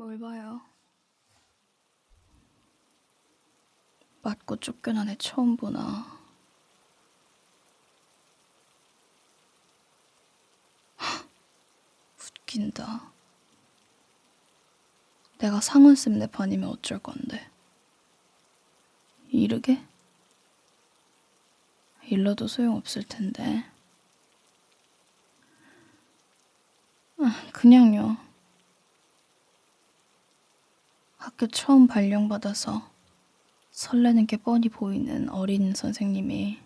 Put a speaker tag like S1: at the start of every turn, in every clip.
S1: 뭘 봐요? 맞고 쫓겨난 애 처음 보나. 하, 웃긴다. 내가 상은쌤 내 반이면 어쩔 건데. 이르게? 일러도 소용없을 텐데. 아, 그냥요. 학교 처음 발령받아서 설레는 게 뻔히 보이는 어린 선생님이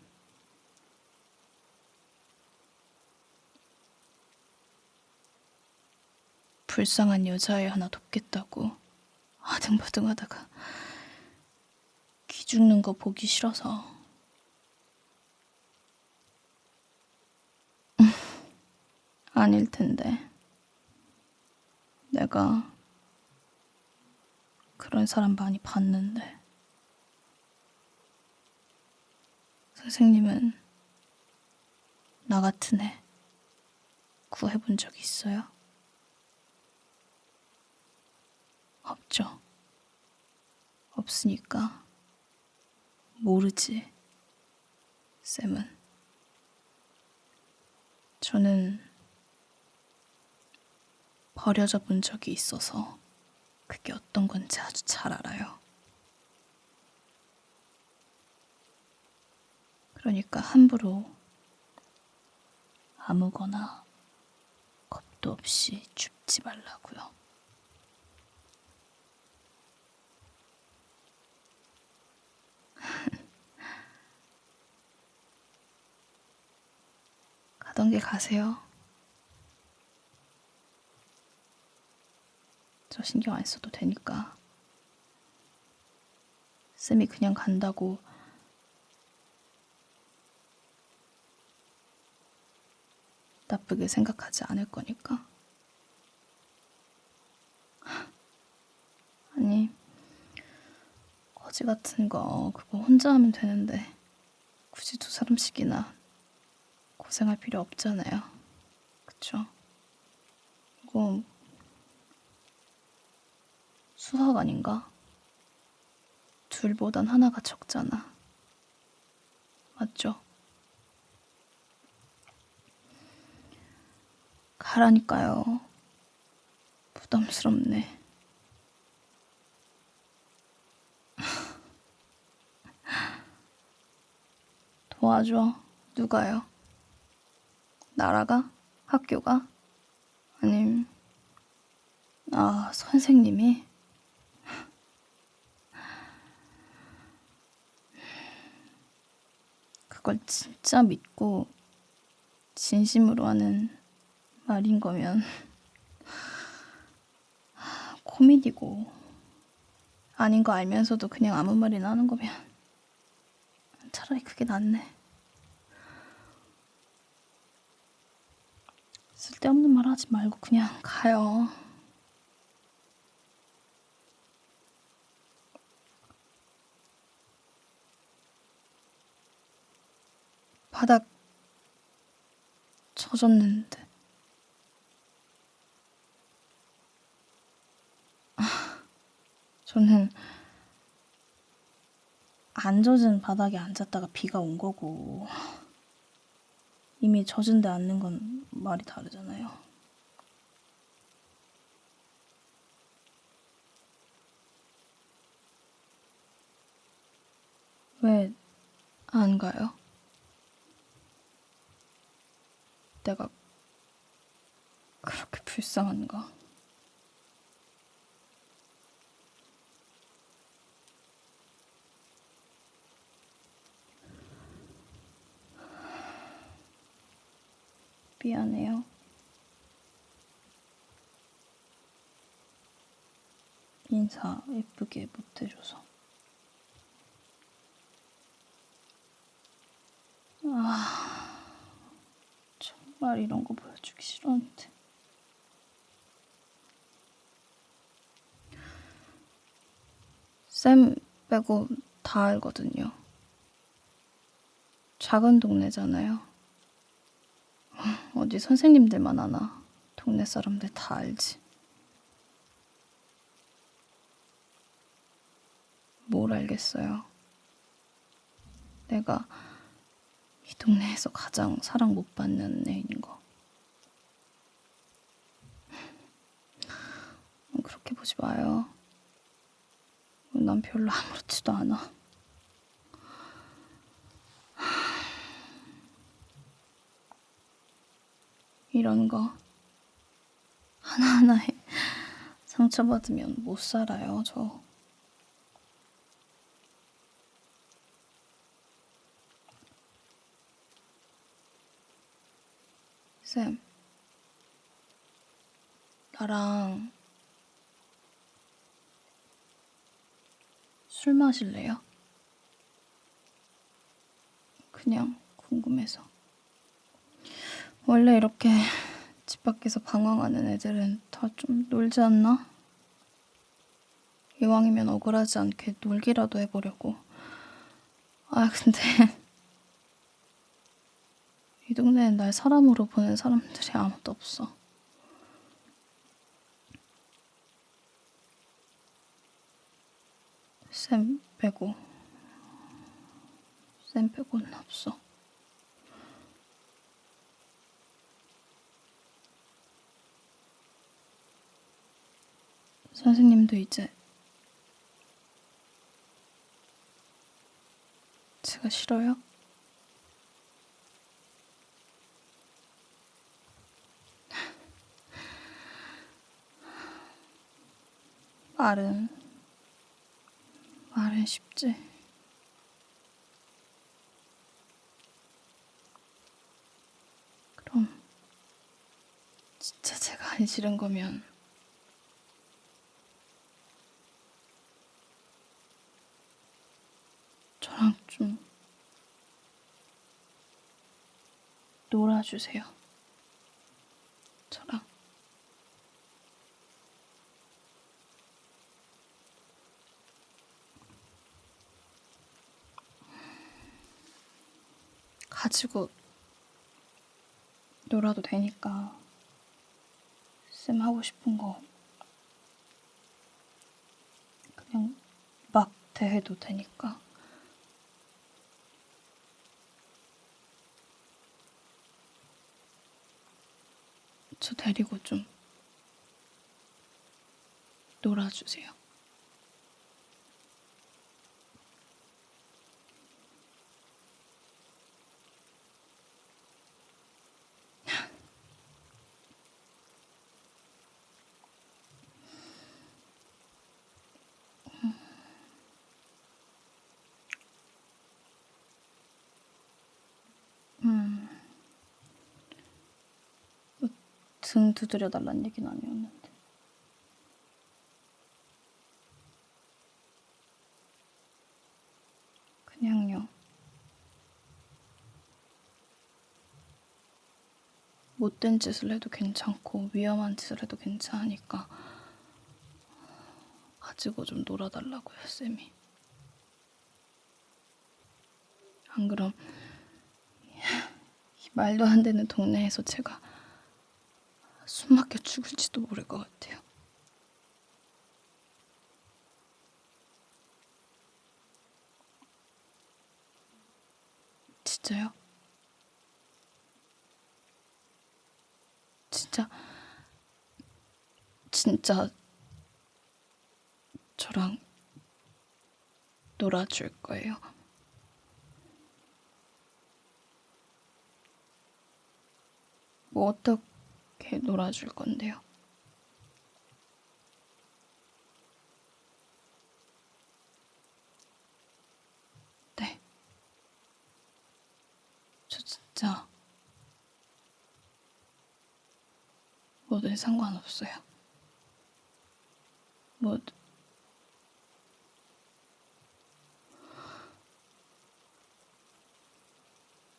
S1: 불쌍한 여자애 하나 돕겠다고 아등바등 하다가 기 죽는 거 보기 싫어서. 아닐 텐데. 내가 그런 사람 많이 봤는데 선생님은 나 같은 애 구해본 적 있어요? 없죠. 없으니까 모르지. 쌤은 저는 버려져 본 적이 있어서 그게 어떤 건지 아주 잘 알아요. 그러니까 함부로 아무거나 겁도 없이 줍지 말라고요. 가던 길 가세요. 저 신경 안 써도 되니까. 쌤이 그냥 간다고 나쁘게 생각하지 않을 거니까. 아니, 거지 같은 거 그거 혼자 하면 되는데 굳이 두 사람씩이나 고생할 필요 없잖아요. 그쵸? 이거 수학 아닌가? 둘보단 하나가 적잖아. 맞죠? 가라니까요. 부담스럽네. 도와줘. 누가요? 나라가? 학교가? 아님, 아, 선생님이? 그걸 진짜 믿고 진심으로 하는 말인 거면 코미디고 아닌 거 알면서도 그냥 아무 말이나 하는 거면 차라리 그게 낫네. 쓸데없는 말 하지 말고 그냥 가요. 바닥 젖었는데. 아, 저는 안 젖은 바닥에 앉았다가 비가 온 거고 이미 젖은 데 앉는 건 말이 다르잖아요. 왜 안 가요? 내가 그렇게 불쌍한가? 미안해요. 인사 예쁘게 못해줘서. 아, 말 이런 거 보여주기 싫었는데. 쌤 빼고 다 알거든요. 작은 동네잖아요. 어디 선생님들만 아나. 동네 사람들 다 알지. 뭘 알겠어요. 내가 이 동네에서 가장 사랑 못 받는 애인 거. 그렇게 보지 마요. 난 별로 아무렇지도 않아. 이런 거 하나하나에 상처받으면 못 살아요, 저. 쌤, 나랑 술 마실래요? 그냥 궁금해서. 원래 이렇게 집 밖에서 방황하는 애들은 다 좀 놀지 않나? 이왕이면 억울하지 않게 놀기라도 해보려고. 아, 근데 이 동네엔 날 사람으로 보는 사람들이 아무도 없어. 쌤 빼고. 쌤 빼고는 없어. 선생님도 이제 제가 싫어요? 말은 말은 쉽지. 그럼 진짜 제가 안 싫은 거면 저랑 좀 놀아주세요. 저랑. 가지고 놀아도 되니까 쌤 하고 싶은 거 그냥 막 대해도 되니까 저 데리고 좀 놀아주세요. 등 두드려 달라는 얘기는 아니었는데. 그냥요. 못된 짓을 해도 괜찮고 위험한 짓을 해도 괜찮으니까 가지고 좀 놀아달라고요, 쌤이. 안 그럼 이 말도 안 되는 동네에서 제가 숨 막혀 죽을지도 모를 것 같아요. 진짜요? 진짜 진짜 저랑 놀아줄 거예요. 뭐 어떻게 놀아줄 건데요? 네. 저 진짜 뭐든 상관없어요. 뭐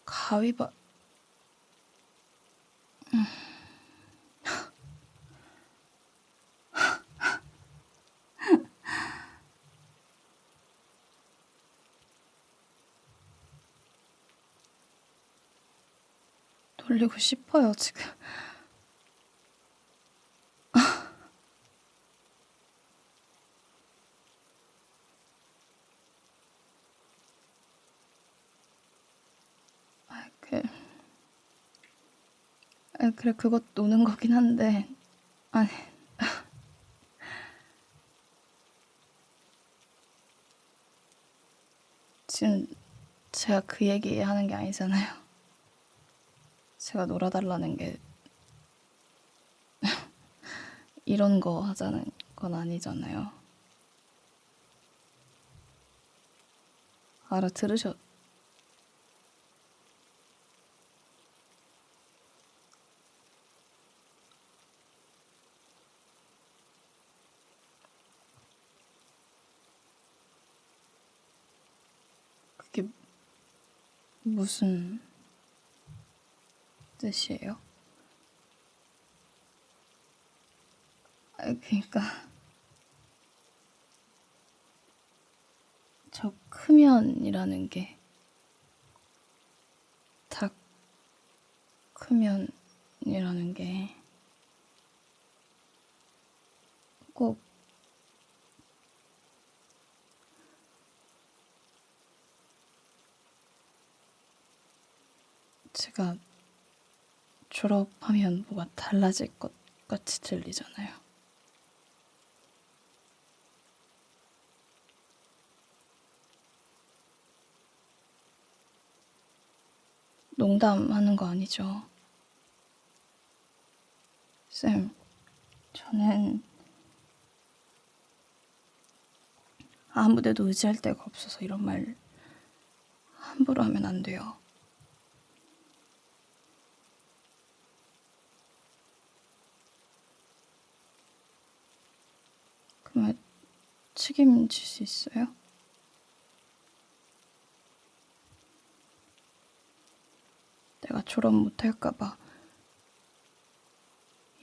S1: 가위바 돌리고 싶어요, 지금. 아, 그. 아, 그래, 그것 노는 거긴 한데. 아니. 지금 제가 그 얘기 하는 게 아니잖아요. 제가 놀아달라는 게 이런 거 하자는 건 아니잖아요. 알아 들으셨, 그게 무슨 뜻이에요? 아, 그니까 저 크면이라는 게 다 크면이라는 게 꼭 제가 졸업하면 뭐가 달라질 것 같이 들리잖아요. 농담하는 거 아니죠? 쌤, 저는 아무데도 의지할 데가 없어서 이런 말 함부로 하면 안 돼요. 그 말 책임질 수 있어요? 내가 졸업 못할까봐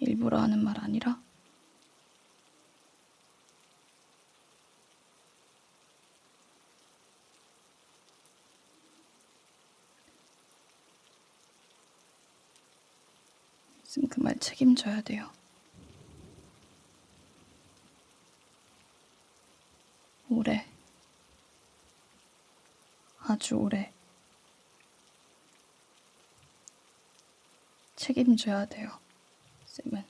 S1: 일부러 하는 말 아니라? 쌤 그 말 책임져야 돼요. 오래, 아주 오래 책임져야 돼요, 쌤은.